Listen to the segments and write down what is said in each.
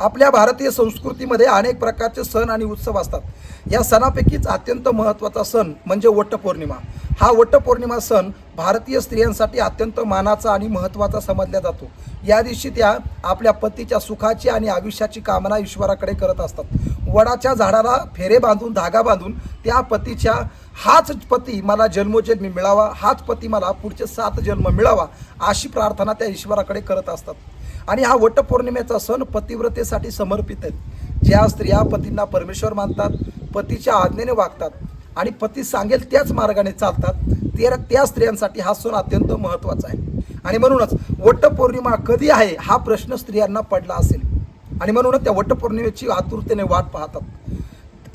आपल्या भारतीय संस्कृतीमध्ये अनेक प्रकारचे सण आणि उत्सव असतात. या सणापैकीच अत्यंत महत्त्वाचा सण म्हणजे वटपौर्णिमा. हा वटपौर्णिमा सण भारतीय स्त्रियांसाठी अत्यंत मानाचा आणि महत्त्वाचा समजला जातो. या दिवशी त्या आपल्या पतीच्या सुखाची आणि आयुष्याची कामना ईश्वराकडे करत असतात. वडाच्या झाडाला फेरे बांधून धागा बांधून त्या पतीच्या हाच पती मला जन्मोजन्मी मिळावा हाच पती मला पुढचे सात जन्म मिळावा अशी प्रार्थना त्या ईश्वराकडे करत असतात. आणि हा वटपौर्णिमेचा सण पतिव्रतेसाठी समर्पित आहे. ज्या स्त्रिया पतींना परमेश्वर मानतात पतीच्या आज्ञेने वागतात आणि पती सांगेल त्याच मार्गाने चालतात त्या त्या स्त्रियांसाठी हा सण अत्यंत महत्त्वाचा आहे. आणि म्हणूनच वटपौर्णिमा कधी आहे हा प्रश्न स्त्रियांना पडला असेल. आणि म्हणूनच त्या वटपौर्णिमेची आतुरतेने वाट पाहतात.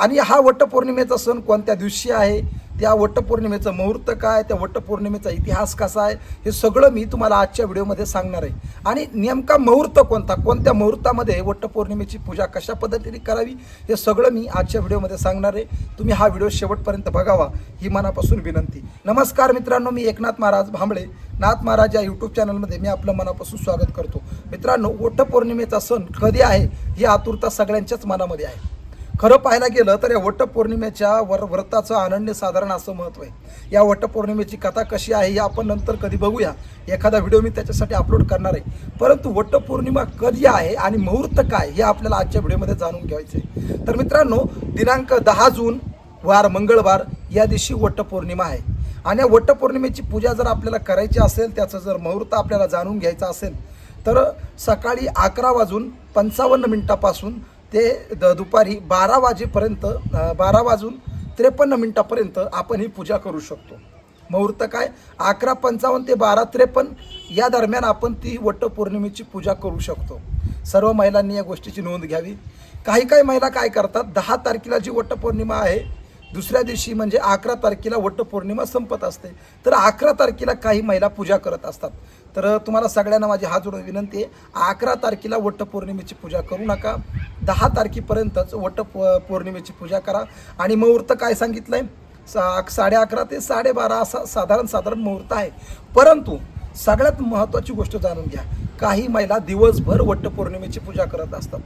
आणि हा वटपौर्णिमेचा सण कोणत्या दिवशी आहे? त्या वटपौर्णिमेचं मुहूर्त काय? त्या वटपौर्णिमेचा इतिहास कसा आहे? हे सगळं मी तुम्हाला आजच्या व्हिडिओमध्ये सांगणार आहे. आणि नेमका मुहूर्त कोणता? कोणत्या मुहूर्तामध्ये वटपौर्णिमेची पूजा कशा पद्धतीने करावी? हे सगळं मी आजच्या व्हिडिओमध्ये सांगणार आहे. तुम्ही हा व्हिडिओ शेवटपर्यंत बघावा ही मनापासून विनंती. नमस्कार मित्रांनो मी एकनाथ महाराज भांबळे. नाथ महाराज या यूट्यूब चॅनलमध्ये मी आपलं मनापासून स्वागत करतो. मित्रांनो वटपौर्णिमेचा सण कधी आहे? ही आतुरता सगळ्यांच्याच मनामध्ये आहे. खरं पाहायला गेलं तर या वटपौर्णिमेच्या वर व्रताचं अनन्य साधारण असं महत्त्व आहे. या वटपौर्णिमेची कथा कशी आहे हे आपण नंतर कधी बघूया. एखादा व्हिडिओ मी त्याच्यासाठी अपलोड करणार आहे. परंतु वटपौर्णिमा कधी आहे आणि मुहूर्त काय हे आपल्याला आजच्या व्हिडिओमध्ये जाणून घ्यायचं आहे. तर मित्रांनो दिनांक दहा जून वार मंगळवार या दिवशी वटपौर्णिमा आहे. आणि या वटपौर्णिमेची पूजा जर आपल्याला करायची असेल त्याचं जर मुहूर्त आपल्याला जाणून घ्यायचं असेल तर सकाळी अकरा वाजून पंचावन्न मिनिटापासून ते द दुपारी बारा वाजेपर्यंत बारा वाजून त्रेपन्न मिनटापर्यंत आपण ही पूजा करू शकतो. मुहूर्त काय? अकरा पंचावन्न ते बारा त्रेपन्न या दरम्यान आपण ती वटपौर्णिमेची पूजा करू शकतो. सर्व महिलांनी या गोष्टीची नोंद घ्यावी. काही काही महिला काय करतात? दहा तारखेला जी वटपौर्णिमा आहे दुसऱ्या दिवशी म्हणजे अकरा तारखेला वटपौर्णिमा संपत असते. तर अकरा तारखेला काही महिला पूजा करत असतात. तर तुम्हाला सगळ्यांना माझी हात जोडून विनंती आहे अकरा तारखेला वटपौर्णिमेची पूजा करू नका. दहा तारखेपर्यंतच वट पौर्णिमेची पूजा करा. आणि मुहूर्त काय सांगितलं आहे सा साडे अकरा ते साडेबारा असा साधारण साधारण मुहूर्त आहे. परंतु सगळ्यात महत्त्वाची गोष्ट जाणून घ्या. काही महिला दिवसभर वटपौर्णिमेची पूजा करत असतात.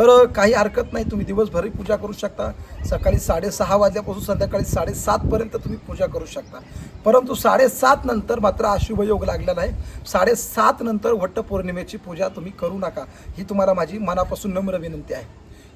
तर काही हरकत नाही. तुम्ही दिवसभरही पूजा करू शकता. सकाळी साडेसहा वाजल्यापासून संध्याकाळी साडेसातपर्यंत तुम्ही पूजा करू शकता. परंतु साडेसात नंतर मात्र अशुभ योग लागलेला आहे साडेसात नंतर वटपौर्णिमेची पूजा तुम्ही करू नका. ही तुम्हाला माझी मनापासून नम्र विनंती आहे.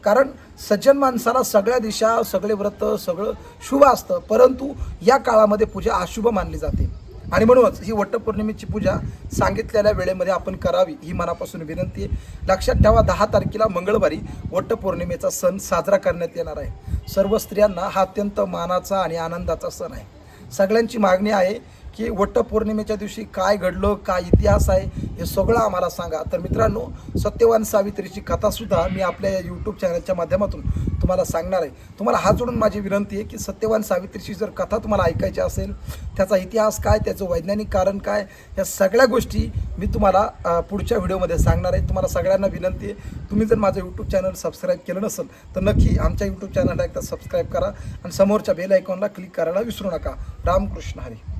कारण सज्जन माणसाला सगळ्या दिशा सगळे व्रत सगळं शुभ असतं. परंतु या काळामध्ये पूजा अशुभ मानली जाते. आणि म्हणूनच ही वटपौर्णिमेची पूजा सांगितलेल्या वेळेमध्ये आपण करावी ही मनापासून विनंती आहे. लक्षात ठेवा दहा तारखेला मंगळवारी वटपौर्णिमेचा सण साजरा करण्यात येणार आहे. सर्व स्त्रियांना हा अत्यंत मानाचा आणि आनंदाचा सण आहे. सगळ्यांची मागणी आहे की वटपौर्णिमेच्या दिवशी काय घडलं काय इतिहास आहे हे सगळं आम्हाला सांगा. तर मित्रांनो सत्यवान सावित्रीची कथासुद्धा मी आपल्या या यूट्यूब चॅनलच्या माध्यमातून तुम्हाला सांगणार आहे. तुम्हाला हात जोडून माझी विनंती आहे की सत्यवान सावित्रीची जर कथा तुम्हाला ऐकायची असेल त्याचा इतिहास काय त्याचं वैज्ञानिक कारण काय या सगळ्या गोष्टी मी तुम्हाला पुढच्या व्हिडिओमध्ये सांगणार आहे. तुम्हाला सगळ्यांना विनंती आहे तुम्ही जर माझं यूट्यूब चॅनल सबस्क्राईब केलं नसेल तर नक्की आमच्या यूट्यूब चॅनलला एकदा सबस्क्राईब करा आणि समोरच्या बेल आयकॉनला क्लिक करायला विसरू नका. रामकृष्ण हरी.